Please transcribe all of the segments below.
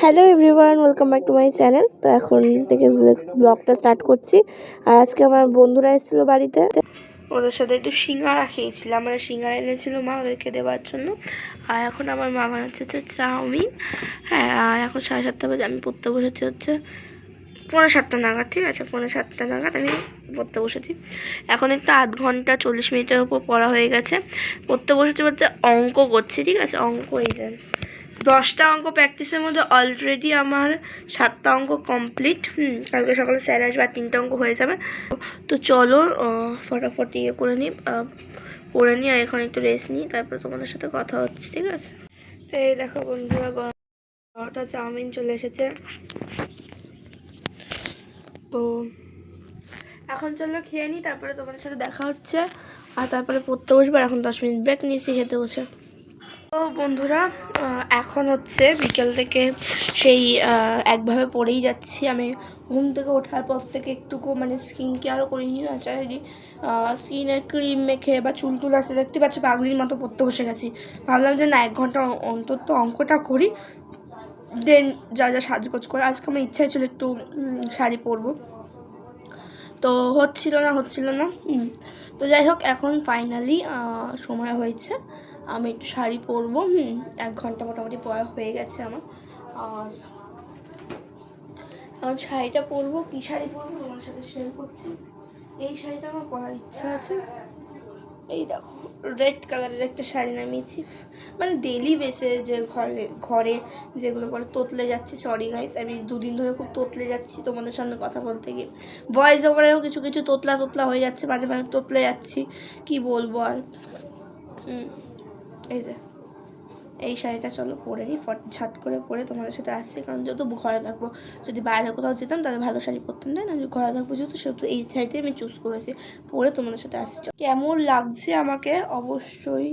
Hello everyone welcome back to my channel তো এখন থেকে ব্লগটা স্টার্ট করছি। আর আজকে আমার বন্ধুরা এসেছিল বাড়িতে। ওদের সাথে একটু সিঙ্গারা খেয়েছিলাম। মানে সিঙ্গারা এনেছিল মা ওদেরকে দেওয়ার জন্য। আর এখন আমার মা বানাচ্ছে হচ্ছে চাউমিন। হ্যাঁ আর এখন সাড়ে সাতটা বাজে। আমি পড়তে বসেছি হচ্ছে পনেরো সাতটা নাগাদ, ঠিক আছে? পনেরো সাতটা নাগাদ আমি পড়তে বসেছি। এখন একটু আধ ঘণ্টা চল্লিশ মিনিটের উপর পড়া হয়ে গেছে। পড়তে বসেছি বলতে অঙ্ক করছি, ঠিক আছে? অঙ্ক এই যে। দশটা অঙ্ক প্র্যাকটিসের মধ্যে অলরেডি আমার সাতটা অঙ্ক কমপ্লিট কালকে সকালে স্যার আসবে আর তিনটা অঙ্ক হয়ে যাবে। তো চলো ফটাফট ইয়ে করে নিই করে নিই আর এখন একটু রেস্ট নিই, তারপর তোমাদের সাথে কথা হচ্ছে, ঠিক আছে? এই দেখো বন্ধুরা গরমটা চাউমিন চলে এসেছে। তো এখন চলো খেয়ে নিই, তারপরে তোমাদের সাথে দেখা হচ্ছে। আর তারপরে পড়তে বসবো আর এখন দশ মিনিট ব্রেক নিয়েছি, খেতে বসে। বন্ধুরা এখন হচ্ছে বিকেল থেকে সেই একভাবে পড়েই যাচ্ছি। আমি ঘুম থেকে ওঠার পর থেকে একটুকু মানে স্কিন কেয়ারও করিনি না, চাইনি। স্কিনে ক্রিম মেখে বা চুল টুল আসে দেখতে পাচ্ছি পাগলির মতো পড়তে বসে গেছি। ভাবলাম যে না, এক ঘণ্টা অন্তত অঙ্কটা করি দেন যা যা সাজগোজ করে। আজকে আমার ইচ্ছাই ছিল একটু শাড়ি পরবো। তো হচ্ছিল না হচ্ছিল না তো যাই হোক, এখন ফাইনালি সময় হয়েছে। আমি একটু শাড়ি পরবো হুম এক ঘণ্টা মোটামুটি পরা হয়ে গেছে আমার। আর আমার শাড়িটা পরবো কী শাড়ি পরবো তোমার সাথে শেয়ার করছি। এই শাড়িটা আমার পরার ইচ্ছা আছে। এই দেখো রেড কালারের একটা শাড়ি নামিয়েছি। মানে ডেলি বেসে যে ঘরে ঘরে যেগুলো পরে তোতলে যাচ্ছি সরি গাইস আমি দুদিন ধরে খুব তোতলে যাচ্ছি তোমাদের সামনে কথা বলতে গিয়ে। ভয়েস ওভারেও কিছু কিছু তোতলা তোতলা হয়ে যাচ্ছে মাঝে মাঝে তোতলে যাচ্ছি কি বলব আর? হুম, এই যে, এই শাড়িটা চলো পরে নিই, ফট, ঝাট করে পরে তোমাদের সাথে আসছি। কারণ যেহেতু ঘরে থাকব, যদি বাইরে কোথাও যেতাম তাহলে ভালো শাড়ি পরতাম না? আমি ঘরে থাকব যেহেতু, সেহেতু এই শাড়িটাই আমি চুজ করেছি। পরে তোমাদের সাথে আসছি। কেমন লাগছে আমাকে অবশ্যই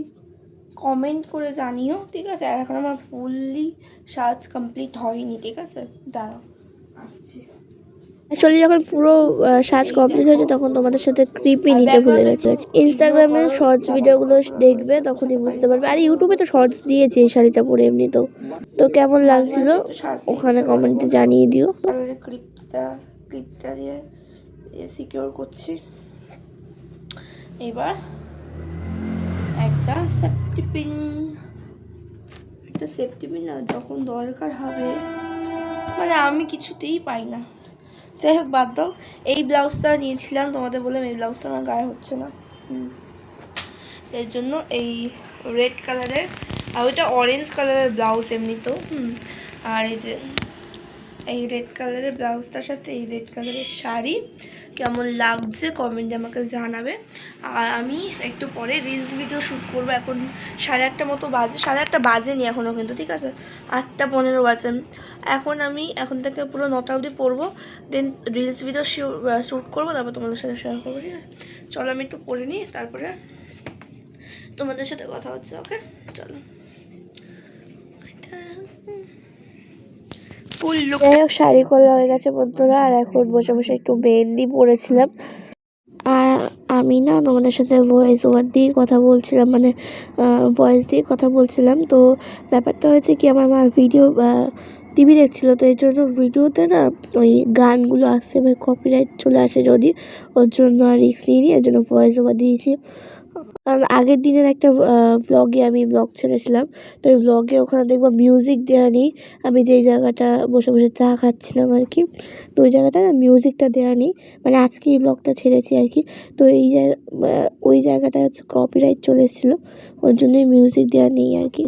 কমেন্ট করে জানিও, ঠিক আছে? এখন আমার ফুললি সাজ কমপ্লিট হয়নি, ঠিক আছে? দাঁড়াও, আসছি। অ্যাকচুয়ালি যখন পুরো সাজ কমপ্লিট হয়েছে তখন তোমাদের সাথে ক্রিপই নিতে ভুলে গেছে। ইনস্টাগ্রামে শর্টস ভিডিওগুলো দেখবে তখনই বুঝতে পারবে। আর ইউটিউবে তো শর্টস দিয়েছে এই শাড়িটা পরে এমনি তো তো কেমন লাগছিল? ওখানে কমেন্টে জানিয়ে দিও। ক্লিপটা ক্লিপটা দিয়ে সিকিউর করছি। এবার একটা সেফটি পিন একটা সেফটি পিন যখন দরকার হবে। মানে আমি কিছুতেই পাই না। যাই হোক, বাদ দাও। এই ব্লাউজটা নিয়েছিলাম তোমাদের বললাম, এই ব্লাউজটা আমার গায়ে হচ্ছে না। এর জন্য এই রেড কালারের আর ওইটা অরেঞ্জ কালারের ব্লাউজ এমনি তো আর এই যে এই রেড কালারের ব্লাউজটার সাথে এই রেড কালারের শাড়ি কেমন লাগছে কমেন্টে আমাকে জানাবে। আর আমি একটু পরে রিলস ভিডিও শ্যুট করব। এখন সাড়ে আটটা মতো বাজে, সাড়ে আটটা বাজেনি এখনও কিন্তু, ঠিক আছে? আটটা পনেরো বাজে। এখন আমি, এখন থেকে পুরো নটা অবধি পড়ব দেন রিলস ভিডিও শ্যুট করব, তারপর তোমাদের সাথে শেয়ার করব, ঠিক আছে? চলো আমি একটু পড়ে নিই, তারপরে তোমাদের সাথে কথা হচ্ছে ওকে চলো। যাই হোক শাড়ি করা হয়ে গেছে বন্ধুরা, আর এখন বসে বসে একটু মেহেন্দি পরেছিলাম। আর আমি না তোমাদের সাথে ভয়েস ওভার দিয়ে কথা বলছিলাম মানে ভয়েস দিয়ে কথা বলছিলাম। তো ব্যাপারটা হয়েছে কি, আমার মা ভিডিও টিভি দেখছিলো, তো এর জন্য ভিডিওতে না ওই গানগুলো আসছে কপিরাইট চলে আসে যদি, ওর জন্য আর রিস্ক নিয়ে নিই এর জন্য ভয়েস ওভার দিয়েছি। কারণ আগের দিনের একটা ব্লগে আমি ব্লগ ছেড়েছিলাম। তো ওই ব্লগে ওখানে দেখব মিউজিক দেওয়া নেই। আমি যেই জায়গাটা বসে বসে চা খাচ্ছিলাম আর কি তো ওই জায়গাটা না মিউজিকটা দেওয়া নেই। মানে আজকে এই ব্লগটা ছেড়েছি আর কি। তো এই জায়গা ওই জায়গাটা হচ্ছে কপিরাইট চলে এসেছিল। ওর জন্যই মিউজিক দেওয়া নেই আর কি।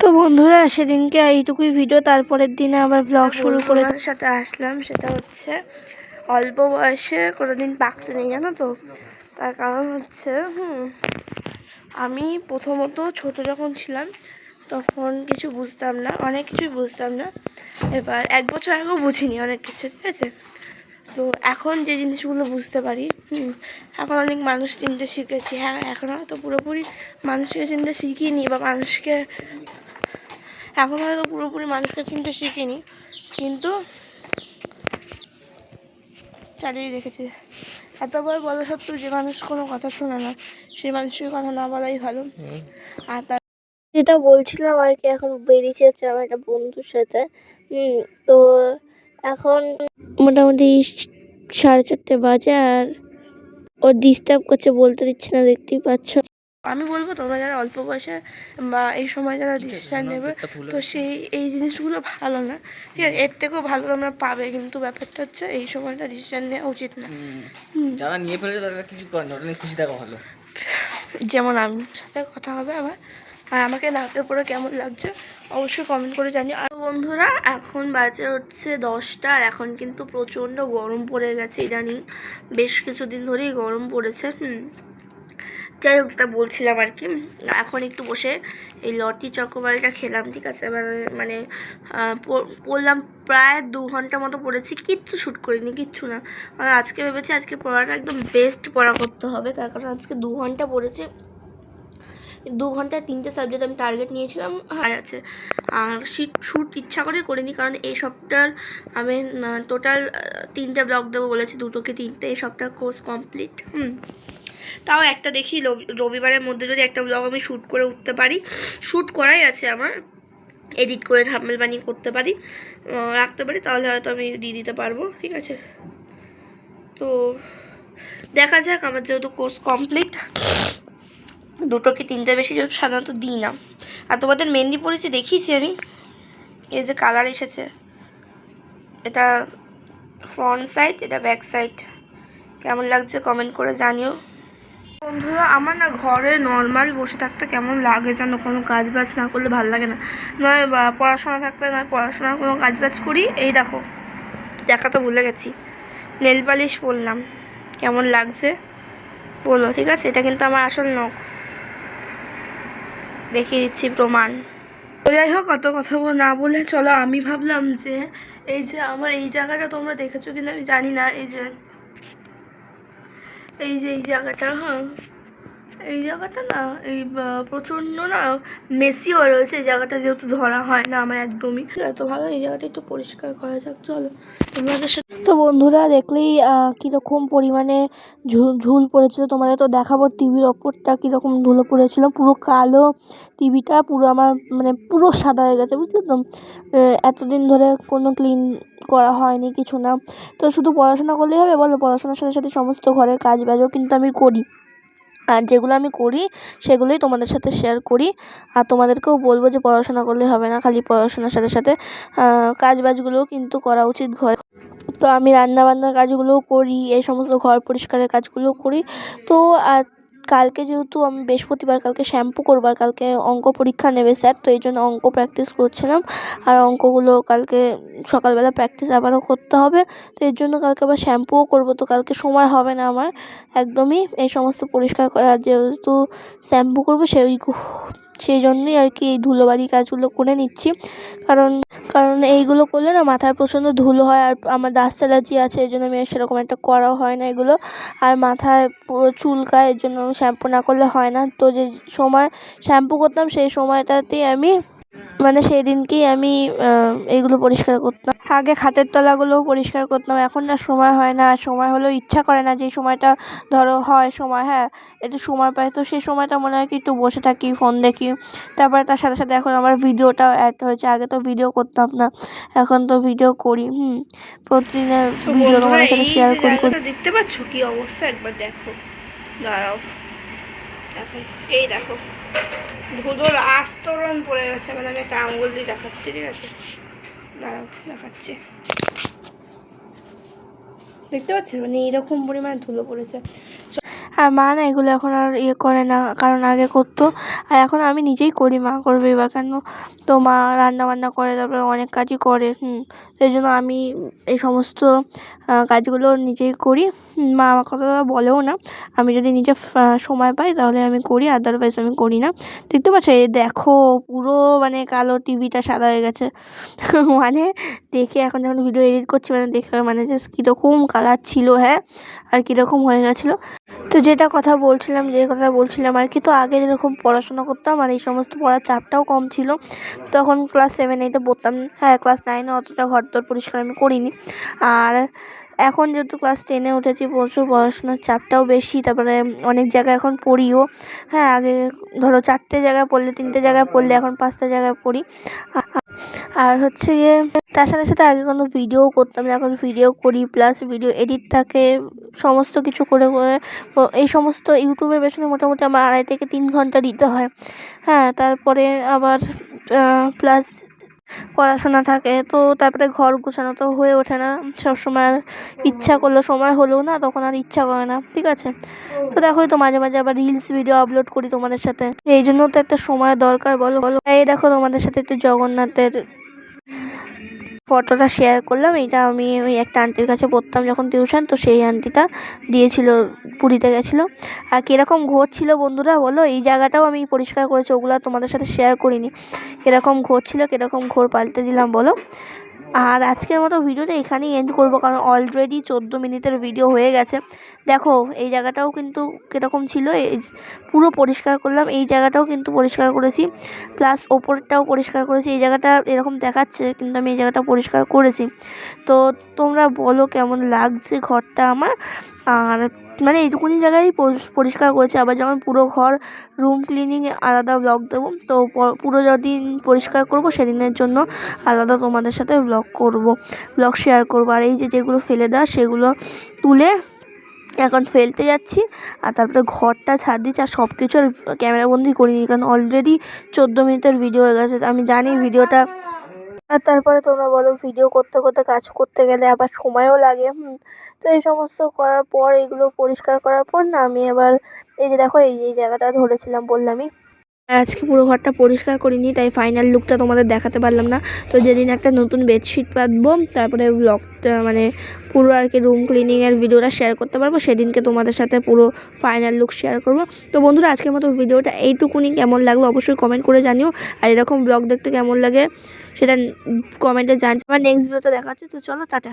তো বন্ধুরা সেদিনকে এইটুকুই ভিডিও তারপরের দিনে আবার ব্লগ শুরু করে সাথে আসলাম সেটা হচ্ছে অল্প বয়সে কোনোদিন পাকতে নেই জানো তো? তার কারণ হচ্ছে হুম আমি প্রথমত ছোট যখন ছিলাম, তখন কিছু বুঝতাম না, অনেক কিছুই বুঝতাম না। এবার এক বছর আগেও বুঝিনি অনেক কিছু, ঠিক আছে? তো এখন যে জিনিসগুলো বুঝতে পারি এখন অনেক মানুষ চিনতে শিখেছি। হ্যাঁ এখন হয়তো পুরোপুরি মানুষকে চিনতে শিখিনি বা মানুষকে, এখন হয়তো পুরোপুরি মানুষকে চিনতে শিখিনি। কিন্তু চালিয়ে রেখেছে। এতবার বলা সত্ত্বেও যে মানুষ কোনো কথা শোনে না সেই মানুষের কথা না বলাই ভালো। আর তার যেটা বলছিলাম আর কি এখন বেরিয়েছি হচ্ছে আমার একটা বন্ধুর সাথে। তো এখন মোটামুটি সাড়ে চারটে বাজে আর ও ডিস্টার্ব করছে বলতে দিচ্ছে না দেখতেই পাচ্ছ। আমি বলব তোমরা যারা অল্প বয়সে বা এই সময় যারা ডিসিশন নেবে তো সেই এই জিনিসগুলো ভালো না। ঠিক আছে এর থেকেও ভালো তোমরা পাবে কিন্তু ব্যাপারটা হচ্ছে এই সময়টা ডিসিশন নেওয়া উচিত না। যারা নিয়ে ফেলেছে তারা কিছু করে না ওটা নিয়ে খুশি থাকা ভালো। যেমন আমি সাথে কথা হবে আবার। আর আমাকে নাকের পরে কেমন লাগছে অবশ্যই কমেন্ট করে জানিও। আর বন্ধুরা এখন বাজে হচ্ছে দশটা আর এখন কিন্তু প্রচণ্ড গরম পড়ে গেছে ইদানিং। বেশ কিছুদিন ধরেই গরম পড়েছে হুম। যাই হোক তা বলছিলাম আর কি। এখন একটু বসে এই লটি চকোবারিটা খেলাম, ঠিক আছে? মানে মানে পড়লাম প্রায় দু ঘণ্টা মতো পড়েছি। কিচ্ছু শ্যুট করিনি, কিচ্ছু না। আর আজকে ভেবেছি আজকে পড়াটা একদম বেস্ট পড়া করতে হবে। তার কারণ আজকে দু ঘণ্টা পড়েছি। দু ঘন্টায় তিনটে সাবজেক্ট আমি টার্গেট নিয়েছিলাম আর আছে। আর শিট শ্যুট ইচ্ছা করে করিনি, কারণ এই সপ্তাহ আমি টোটাল তিনটে ব্লগ দেবো বলেছি দুটোকে তিনটে, এই সপ্তাহ কোর্স কমপ্লিট হুম। তাও একটা দেখি রবি- রবিবারের মধ্যে যদি একটা ব্লগ আমি শ্যুট করে উঠতে পারি। শ্যুট করাই আছে আমার। এডিট করে থাম্বেল বানিয়ে করতে পারি। রাখতে পারি, তাহলে হয়তো আমি দিয়ে দিতে পারব, ঠিক আছে? তো দেখা যাক, আমার যেহেতু কোর্স কমপ্লিট দুটো কি তিনটে বেশি সাধারণত দিই না। আর তোমাদের মেহেন্দি পড়েছি, দেখিয়েছি আমি। এই যে কালার এসেছে। এটা ফ্রন্ট সাইড এটা ব্যাক সাইড কেমন লাগছে কমেন্ট করে জানিও। বন্ধুরা, আমার না ঘরে নর্মাল বসে থাকতে কেমন লাগে যেন? কোনো কাজ বাজ না করলে ভালো লাগে না। নয়, বা পড়াশোনা থাকলে নয়, পড়াশোনার কোনো কাজ বাজ করি। এই দেখো, দেখা তো ভুলে গেছি। নেল পালিশ পরলাম। কেমন লাগছে? বলো, ঠিক আছে? এটা কিন্তু আমার আসল নখ। দেখিয়ে দিচ্ছি প্রমাণ। যাই হোক, অত কথা না বলে চলো, আমি ভাবলাম যে, এই যে আমার এই জায়গাটা তোমরা দেখেছ কিনা আমি জানি না। এই যে এই যে এই জায়গাটা হ্যাঁ এই জায়গাটা না, এই প্রচণ্ড না মেসি হয়ে রয়েছে এই জায়গাটা যেহেতু ধরা হয় না আমার একদমই। এত ভালো, এই জায়গাটা একটু পরিষ্কার করা যাক, চলো। তোমাদের সাথে তো বন্ধুরা দেখলেই কীরকম পরিমাণে ঝুল পড়েছিল। তোমাদের তো দেখাবো টিভির ওপরটা কীরকম ধুলো পড়েছিল। পুরো কালো টিভিটা, পুরো আমার মানে পুরো সাদা হয়ে গেছে, বুঝলে তো? এতদিন ধরে কোনো ক্লিন করা হয়নি, কিছু না। তো শুধু পড়াশোনা করলেই হবে, বলো? পড়াশোনার সাথে সাথে সমস্ত ঘরের কাজ বাজও কিন্তু আমি করি। আর যেগুলো আমি করি, সেগুলোই তোমাদের সাথে শেয়ার করি। আর তোমাদেরকেও বলব যে পড়াশোনা করলে হবে না, খালি পড়াশোনার সাথে সাথে কাজবাজগুলোও কাজ বাজগুলোও কিন্তু করা উচিত ঘরে। তো আমি রান্নাবান্নার কাজগুলোও করি, এই সমস্ত ঘর পরিষ্কারের কাজগুলোও করি। তো আর কালকে যেহেতু আমি বৃহস্পতিবার, কালকে শ্যাম্পু করবার, কালকে অঙ্ক পরীক্ষা নেবে স্যার, তো এই জন্য অঙ্ক প্র্যাকটিস করছিলাম। আর অঙ্কগুলো কালকে সকালবেলা প্র্যাকটিস আবারও করতে হবে, তো এর জন্য কালকে আবার শ্যাম্পুও করব। তো কালকে সময় হবে না আমার, একদমই। এই সমস্ত পরিষ্কার করা যেহেতু শ্যাম্পু করব, সেই সেই জন্যই আর কি এই ধুলোবালি কাজগুলো করে নিচ্ছি। কারণ কারণ এইগুলো করলে না মাথায় প্রচণ্ড ধুলো হয় আর আমার ডাস্ট অ্যালার্জি আছে, এই জন্য আমি সেরকম একটা করাও হয় না এগুলো। আর মাথায় চুলকায় এর জন্য শ্যাম্পু না করলে হয় না। তো যে সময় শ্যাম্পু করতাম সেই সময়টাতেই আমি মানে সেই দিনকেই আমি এগুলো পরিষ্কার করতাম। আগে খাতের তলাগুলোও পরিষ্কার করতাম এখন না সময় হয় না। সময় হলেও ইচ্ছা করে না যে সময়টা ধরো হয় সময় হ্যাঁ একটু সময় পাই। তো সেই সময়টা মনে হয় কি একটু বসে থাকি ফোন দেখি। তারপরে তার সাথে সাথে এখন আমার ভিডিওটাও অ্যাড হয়েছে। আগে তো ভিডিও করতাম না এখন তো ভিডিও করি হুম। প্রতিদিনের ভিডিও তোমাদের সাথে শেয়ার করি দেখতে পাচ্ছ? কি অবস্থা? একবার দেখো। দাঁড়াও। এই দেখো। ধুলোর আস্তরণ পড়ে গেছে মানে আমি একটা আঙুল দিয়ে দেখাচ্ছি, ঠিক আছে? দাঁড়াও, দেখাচ্ছি। দেখতে পাচ্ছেন? মানে এরকম পরিমাণে ধুলো পড়েছে। আর মা না এগুলো এখন আর ইয়ে করে না, কারণ আগে করতো। আর এখন আমি নিজেই করি মা করবে বা কেন? তো মা রান্না বান্না করে, তারপরে অনেক কাজই করে, হুম। সেই জন্য আমি এই সমস্ত কাজগুলো নিজেই করি। মা আমার কথা বলেও না। আমি যদি নিজে সময় পাই তাহলে আমি করি আদারওয়াইজ আমি করি না। দেখতে পাচ্ছ, এই দেখো, পুরো মানে কালো টিভিটা সাদা হয়ে গেছে। মানে দেখে এখন যখন ভিডিও এডিট করছি মানে দেখে মানে জাস্ট কীরকম কালার ছিল হ্যাঁ আর কীরকম হয়ে গেছিল। তো যেটা কথা বলছিলাম, যে কথা বলছিলাম আর কি, তো আগে যেরকম পড়াশোনা করতাম আর এই সমস্ত পড়ার চাপটাও কম ছিল। তখন ক্লাস সেভেন এইটে পড়তাম। হ্যাঁ ক্লাস নাইনে অতটা ঘর দর পরিষ্কার আমি করিনি। আর এখন যেহেতু ক্লাস টেনে উঠেছি, প্রচুর পড়াশোনার চাপটাও বেশি, তারপরে অনেক জায়গায় এখন পড়িও। হ্যাঁ আগে ধরো চারটে জায়গায় পড়লে, তিনটে জায়গায় পড়লে এখন পাঁচটা জায়গায় পড়ি। আর হচ্ছে গিয়ে তার সাথে সাথে আগে কোনো ভিডিও করতাম না, এখন ভিডিও করি প্লাস ভিডিও এডিট থাকে, সমস্ত কিছু করে করে এই সমস্ত ইউটিউবের পেছনে মোটামুটি আমার আড়াই থেকে তিন ঘণ্টা দিতে হয়। হ্যাঁ তারপরে আবার প্লাস পড়াশোনা থাকে, তো তারপরে ঘর গোছানো তো হয়ে ওঠে না। সবসময় আর ইচ্ছা করল সময় হলেও না, তখন আর ইচ্ছা করে না, ঠিক আছে? তো দেখো, তো মাঝে মাঝে আবার রিলস ভিডিও আপলোড করি তোমাদের সাথে। এই জন্য তো একটা সময় দরকার বলো বলো? এই দেখো, তোমাদের সাথে একটু জগন্নাথের ফটোটা শেয়ার করলাম। এটা আমি ওই একটা আন্টির কাছে পড়তাম যখন টিউশন তো সেই আন্টিটা দিয়েছিল, পুরীতে গেছিল। আর কীরকম ঘোর ছিল বন্ধুরা বলো? এই জায়গাটাও আমি পরিষ্কার করেছি, ওগুলো তোমাদের সাথে শেয়ার করিনি। কীরকম ঘোর ছিল কীরকম ঘোর পাল্টে দিলাম বলো? আর আজকের মতো ভিডিওটা এখানেই এন্ড করব, কারণ অলরেডি চোদ্দ মিনিটের ভিডিও হয়ে গেছে। দেখো, এই জায়গাটাও কিন্তু কীরকম ছিল পুরো পরিষ্কার করলাম, এই জায়গাটাও কিন্তু পরিষ্কার করেছি প্লাস ওপরটাও পরিষ্কার করেছি, এই জায়গাটা এরকম দেখাচ্ছে, কিন্তু আমি এই জায়গাটা পরিষ্কার করেছি। তো তোমরা বলো কেমন লাগছে ঘরটা আমার, আর মানে এইটুকুনি জায়গায় পরিষ্কার করেছি। আবার যখন পুরো ঘর রুম ক্লিনিংয়ে আলাদা ব্লগ দেবো, তো পুরো যদিন পরিষ্কার করব, সেদিনের জন্য আলাদা তোমাদের সাথে ব্লগ করব ব্লগ শেয়ার করব। আর এই যে যেগুলো ফেলে দেওয়া, সেগুলো তুলে এখন ফেলতে যাচ্ছি। আর তারপরে ঘরটা ছাদ দিচ্ছি, আর সব কিছু আর ক্যামেরাবন্দি করিনি, কারণ অলরেডি চোদ্দ মিনিটের ভিডিও হয়ে গেছে। আমি জানি ভিডিওটা আর তারপরে তোমরা বলো ভিডিও করতে করতে কাজ করতে গেলে আবার সময়ও লাগে, হুম। তো এই সমস্ত করার পর, এগুলো পরিষ্কার করার পর না আমি আবার এই যে দেখো, এই যে জায়গাটা ধরেছিলাম বললামই আজকে পুরো ঘরটা পরিষ্কার করিনি, তাই ফাইনাল লুকটা তোমাদের দেখাতে পারলাম না। তো যেদিন একটা নতুন বেডশিট পাতবো তারপরে ব্লগটা মানে পুরো আর কি রুম ক্লিনিংয়ের ভিডিওটা শেয়ার করতে পারব, সেদিনকে তোমাদের সাথে পুরো ফাইনাল লুক শেয়ার করব। তো বন্ধুরা, আজকের মতো ভিডিওটা এইটুকুনি। কেমন লাগল অবশ্যই কমেন্ট করে জানিও। আর এরকম ব্লগ দেখতে কেমন লাগে, সেটা কমেন্টে জানছি আবার নেক্সট ভিডিওতে দেখা হচ্ছে, তো চলো, টাটা।